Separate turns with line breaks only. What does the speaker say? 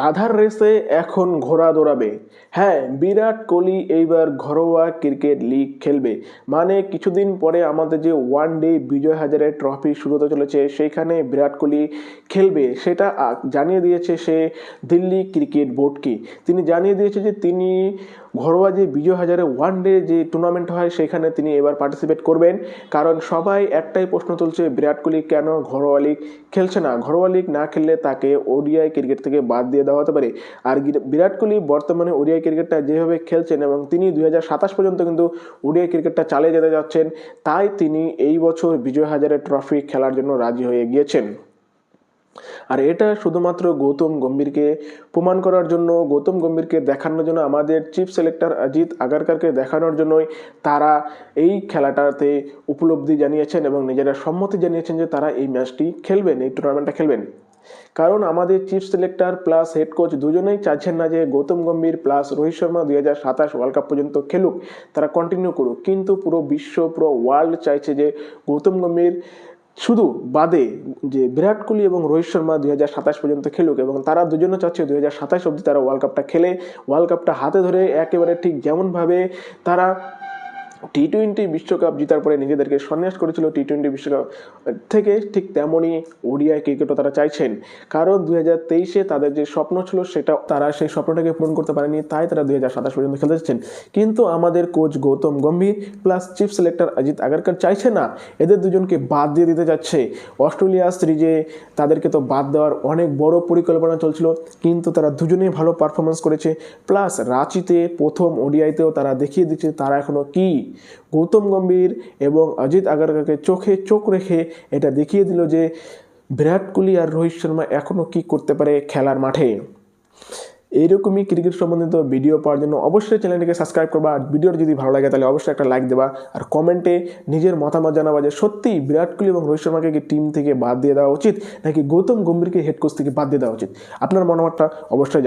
গাধার রেসে এখন ঘোড়া দৌড়াবে। হ্যাঁ বিরাট কোহলি এইবার ঘরোয়া ক্রিকেট লিগ খেলবে। মানে কিছুদিন পরে আমাদের যে ওয়ান ডে বিজয় হাজারের ট্রফি শুরু হতে চলেছে, সেইখানে বিরাট কোহলি খেলবে সেটা জানিয়ে দিয়েছে সে দিল্লি ক্রিকেট বোর্ডকে তিনি জানিয়ে দিয়েছে যে তিনি ঘরোয়া যে বিজয় হাজারে ওয়ান ডে যে টুর্নামেন্ট হয়, সেখানে তিনি এবার পার্টিসিপেট করবেন। কারণ সবাই একটাই প্রশ্ন তুলছে, বিরাট কোহলি কেন ঘরোয়া লিগ খেলছে না? ঘরোয়া লিগ না খেললে তাকে ওডিআই ক্রিকেট থেকে বাদ দিয়ে দেওয়া হতে পারে। আর বিরাট কোহলি বর্তমানে ওডিআই ক্রিকেটটা যেভাবে খেলছেন এবং তিনি দুই হাজার সাতাশ পর্যন্ত কিন্তু ওডিআই ক্রিকেটটা চালিয়ে যেতে যাচ্ছেন, তাই তিনি এই বছর বিজয় হাজারে ট্রফি খেলার জন্য রাজি হয়ে গিয়েছেন। আর এটা শুধুমাত্র গৌতম গম্ভীরকে প্রমাণ করার জন্য, গৌতম গম্ভীরকে দেখানোর জন্য, আমাদের চিফ সিলেক্টর অজিত আগারকারকে দেখানোর জন্যই তারা এই খেলাটাতে উপলব্ধি জানিয়েছেন এবং নিজেরা সম্মতি জানিয়েছেন যে তারা এই ম্যাচটি খেলবেন, এই টুর্নামেন্টটা খেলবেন। কারণ আমাদের chief selector plus head coach দুজনেই চাইছেন না যে গৌতম গম্ভীর প্লাস রোহিত শর্মা দুই হাজার সাতাশ ওয়ার্ল্ড কাপ পর্যন্ত খেলুক, তারা কন্টিনিউ করুক। কিন্তু পুরো বিশ্ব, পুরো ওয়ার্ল্ড চাইছে যে গৌতম গম্ভীর শুধু বাদে যে বিরাট কোহলি এবং রোহিত শর্মা দুই হাজার সাতাশ পর্যন্ত খেলুক এবং তারা দুজনে চাচ্ছে দুই হাজার সাতাশ অবধি তারা ওয়ার্ল্ড কাপটা খেলে ওয়ার্ল্ড কাপটা হাতে ধরে একেবারে ঠিক যেমনভাবে তারা টি টোয়েন্টি বিশ্বকাপ জেতার পরে নিজেদেরকে সন্ন্যাস করেছিল টি টোয়েন্টি বিশ্বকাপ। থেকে ঠিক তেমনই ওডিআই ক্রিকেটও তারা চাইছেন। কারণ দুই হাজার তেইশে তাদের যে স্বপ্ন ছিল সেটা তারা সেই স্বপ্নটাকে পূরণ করতে পারেনি, তাই তারা দুই হাজার সাতাশ পর্যন্ত খেলতে চাচ্ছেন কিন্তু আমাদের coach Gautam Gambhir plus chief selector Ajit Agarkar চাইছে না, এদের দুজনকে বাদ দিয়ে দিতে যাচ্ছে। অস্ট্রেলিয়া সিরিজে তাদেরকে তো বাদ দেওয়ার অনেক বড় পরিকল্পনা চলছিল, কিন্তু তারা দুজনেই ভালো পারফরমেন্স করেছে। প্লাস রাঁচিতে প্রথম ওডিআইতেও তারা দেখিয়ে দিচ্ছে তারা এখনও কি গৌতম গম্ভীর এবং অজিত আগারকারকে চোখে চোখ রেখে এটা দেখিয়ে দিল যে বিরাট কোহলি আর রোহিত শর্মা এখনও কি করতে পারে খেলার মাঠে। এইরকমই ক্রিকেট সম্বন্ধিত ভিডিও পাওয়ার জন্য অবশ্যই চ্যানেলটিকে সাবস্ক্রাইব করবা আর ভিডিওটি যদি ভালো লাগে তাহলে অবশ্যই একটা লাইক দেবা আর কমেন্টে নিজের মতামত জানাবা যে সত্যিই বিরাট কোহলি এবং রোহিত শর্মাকে কি টিম থেকে বাদ দিয়ে দেওয়া উচিত নাকি গৌতম গম্ভীরকে হেড কোচ থেকে বাদ দিয়ে দেওয়া উচিত। আপনার মতামতটা অবশ্যই